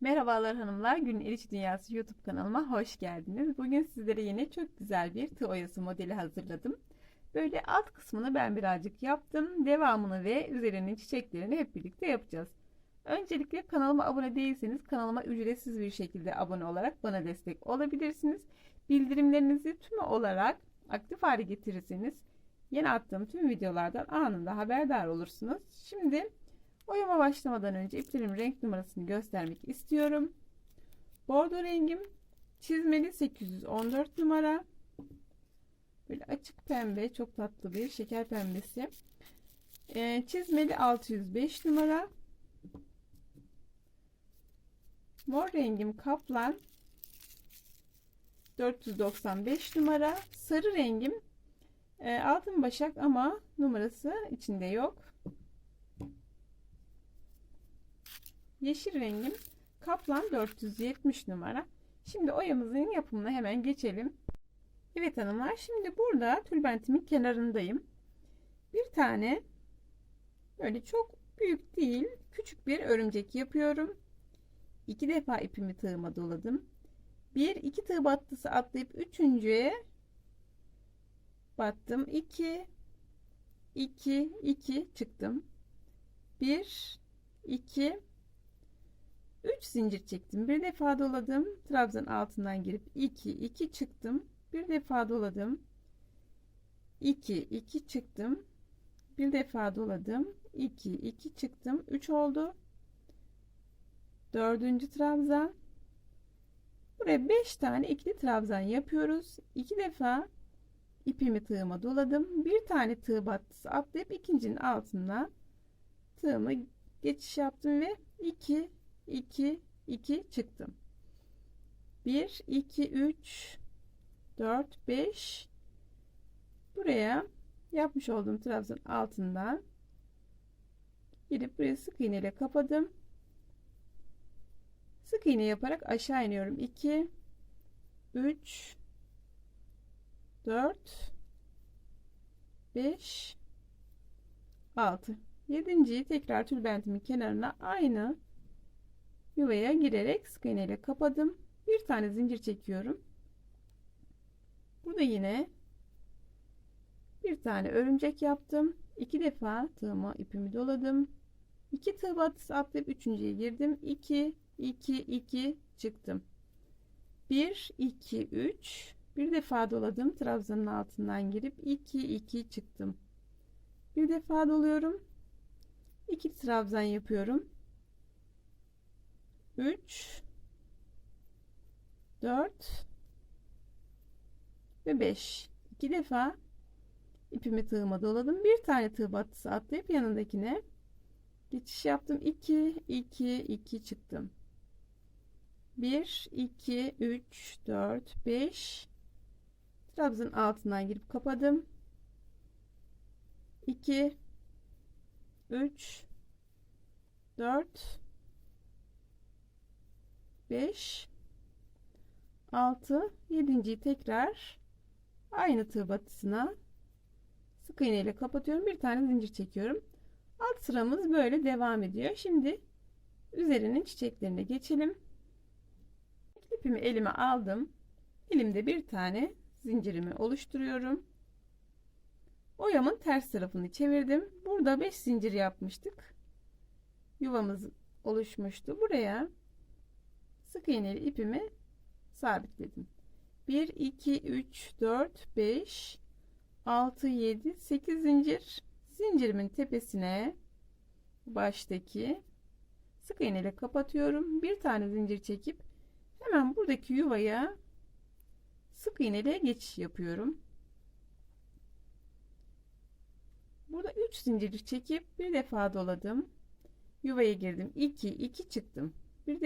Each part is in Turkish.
Merhabalar hanımlar, Günün İliç Dünyası YouTube kanalıma hoş geldiniz. Bugün sizlere yine çok güzel bir tığ oyası modeli hazırladım. Böyle alt kısmını ben birazcık yaptım. Devamını ve üzerinin çiçeklerini hep birlikte yapacağız. Öncelikle kanalıma abone değilseniz kanalıma ücretsiz bir şekilde abone olarak bana destek olabilirsiniz. Bildirimlerinizi tüm olarak aktif hale getirirseniz yeni attığım tüm videolardan anında haberdar olursunuz. Şimdi Oyama başlamadan önce iplerimin renk numarasını göstermek istiyorum. Bordo rengim çizmeli 814 numara. Böyle açık pembe çok tatlı bir şeker pembesi. Ee, çizmeli 605 numara. Mor rengim kaplan 495 numara. Sarı rengim e, altın başak ama numarası içinde yok. Yeşil rengim kaplan 470 numara. Şimdi oyamızın yapımına hemen geçelim. Evet hanımlar şimdi burada tülbentimin kenarındayım. Bir tane böyle çok büyük değil küçük bir örümcek yapıyorum. İki defa ipimi tığıma doladım. Bir iki tığ battısı atlayıp üçüncüye battım. 2 2 2 çıktım. 1 2 3 zincir çektim. Bir defa doladım. Trabzan altından girip 2 2 çıktım. Bir defa doladım. 2 2 çıktım. Bir defa doladım. 2 2 çıktım. 3 oldu. Dördüncü trabzan. Buraya 5 tane ikili trabzan yapıyoruz. 2 defa ipimi tığıma doladım. Bir tane tığ battısı atlayıp ikincinin altına tığımı geçiş yaptım ve 2 2 2 çıktım. 1 2 3 4 5 buraya yapmış olduğum trabzan altından girip buraya sık iğne ile kapadım. Sık iğne yaparak aşağı iniyorum. 2 3 4 5 6 7.yi tekrar tülbentimin kenarına aynı yuvaya girerek sık iğne ile kapadım. Bir tane zincir çekiyorum. Burada yine bir tane örümcek yaptım. İki defa tığıma ipimi doladım. İki tığ batısı atlayıp üçüncüye girdim. 2 2 2 çıktım. 1 2 3 bir defa doladım. Trabzanın altından girip 2 2 çıktım. Bir defa doluyorum. 2 trabzan yapıyorum. 3 4 ve 5 iki defa ipimi tığıma doladım. Bir tane tığ battısı atlayıp yanındakine geçiş yaptım. 2 2 2 çıktım. 1 2 3 4 5 trabzanın altından girip kapadım. 2 3 4 5 6 7. tekrar aynı tığ batısına sık iğne ile kapatıyorum. Bir tane zincir çekiyorum. Alt sıramız böyle devam ediyor. Şimdi üzerinin çiçeklerine geçelim. İpimi elime aldım. Elimde bir tane zincirimi oluşturuyorum. Oyamın ters tarafını çevirdim. Burada 5 zincir yapmıştık. Yuvamız oluşmuştu. Buraya sık iğneli ipimi sabitledim. 1 2 3 4 5 6 7 8 zincir zincirimin tepesine baştaki sık iğne ile kapatıyorum. Bir tane zincir çekip hemen buradaki yuvaya sık iğne ile geçiş yapıyorum. Burada 3 zincir çekip bir defa doladım. Yuvaya girdim. 2 2 çıktım.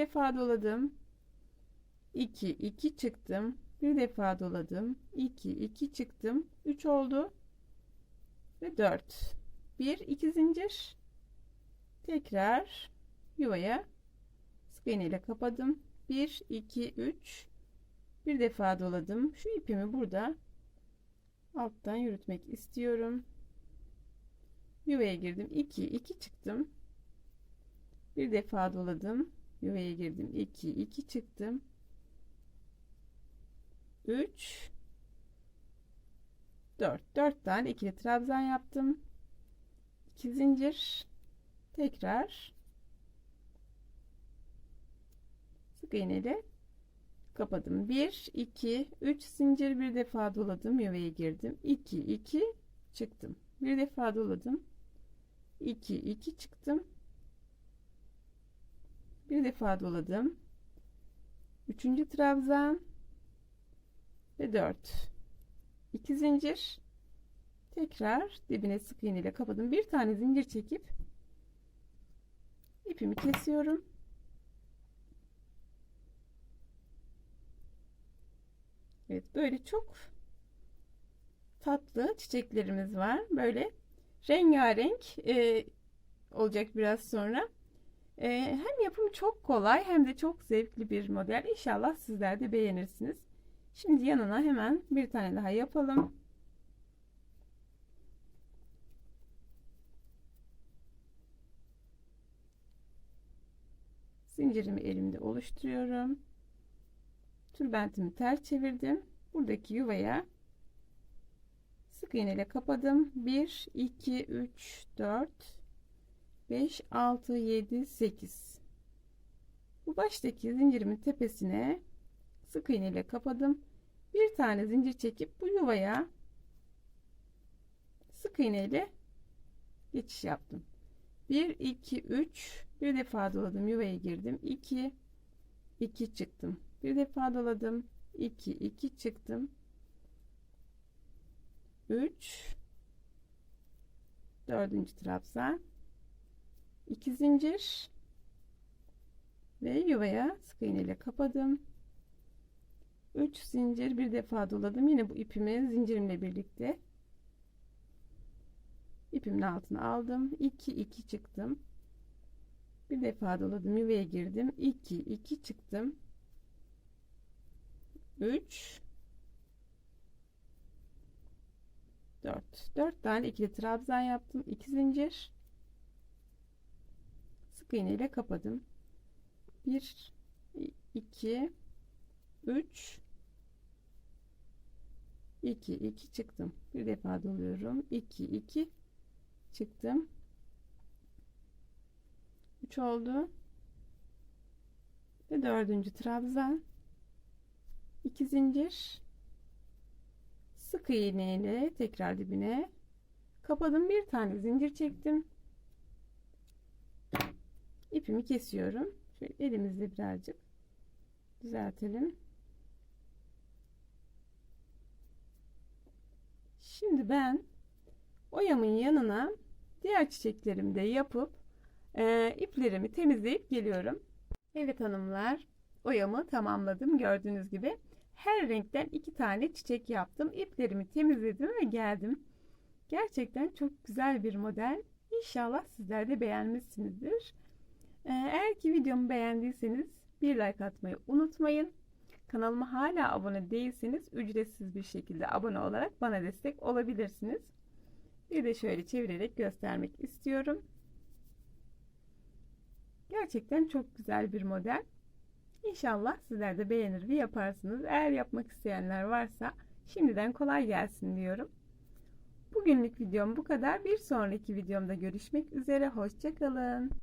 Defa doladım. 2 2 çıktım. Bir defa doladım. 2 2 çıktım. 3 oldu. Ve 4. 1 2 zincir. Tekrar yuvaya sık iğne ile kapadım. 1 2 3 bir defa doladım. Şu ipimi burada alttan yürütmek istiyorum. Yuvaya girdim. 2 2 çıktım. Bir defa doladım. Yuvaya girdim. 2 2 çıktım. 3 4 4 tane ikili trabzan yaptım. 2 zincir. Tekrar. Sık iğne ile kapadım. 1 2 3 zincir bir defa doladım. Yuvaya girdim. 2 2 çıktım. Bir defa doladım. 2 2 çıktım bir defa doladım 3. trabzan ve 4 2 zincir tekrar dibine sık iğne ile kapadım bir tane zincir çekip ipimi kesiyorum Evet böyle çok tatlı çiçeklerimiz var. Böyle rengarenk e, olacak biraz sonra. E, hem yapımı çok kolay hem de çok zevkli bir model. İnşallah sizler de beğenirsiniz. Şimdi yanına hemen bir tane daha yapalım. Zincirimi elimde oluşturuyorum tülbentimi ters çevirdim. Buradaki yuvaya sık iğne ile kapadım. 1 2 3 4 5 6 7 8 bu baştaki zincirimin tepesine sık iğne ile kapadım. Bir tane zincir çekip bu yuvaya sık iğne ile geçiş yaptım. 1 2 3 bir defa doladım yuvaya girdim. 2 2 çıktım. Bir defa doladım. 2 2 çıktım. 3 dördüncü trabzan 2 zincir. Ve yuvaya sık iğne ile kapadım. 3 zincir bir defa doladım. Yine bu ipimi zincirimle birlikte ipimin altına aldım. 2 2 çıktım. Bir defa doladım yuvaya girdim. 2 2 çıktım. 3 4 4 tane ikili trabzan yaptım. 2 zincir sık iğne ile kapadım. 1 2 3 2 2 çıktım. Bir defa doluyorum. 2 2 çıktım. 3 oldu. Ve dördüncü trabzan. 2 zincir. Sık iğne ile tekrar dibine kapadım. Bir tane zincir çektim ipimi kesiyorum şöyle elimizle birazcık düzeltelim şimdi ben oyamın yanına diğer çiçeklerimi de yapıp e, iplerimi temizleyip geliyorum evet hanımlar oyamı tamamladım gördüğünüz gibi her renkten iki tane çiçek yaptım. İplerimi temizledim ve geldim. Gerçekten çok güzel bir model. İnşallah sizler de beğenmişsinizdir. Ee, eğer ki videomu beğendiyseniz bir like atmayı unutmayın. Kanalıma hala abone değilseniz ücretsiz bir şekilde abone olarak bana destek olabilirsiniz. Bir de şöyle çevirerek göstermek istiyorum. Gerçekten çok güzel bir model. İnşallah sizler de beğenir ve yaparsınız. Eğer yapmak isteyenler varsa şimdiden kolay gelsin diyorum. Bugünlük videom bu kadar. Bir sonraki videomda görüşmek üzere. Hoşçakalın.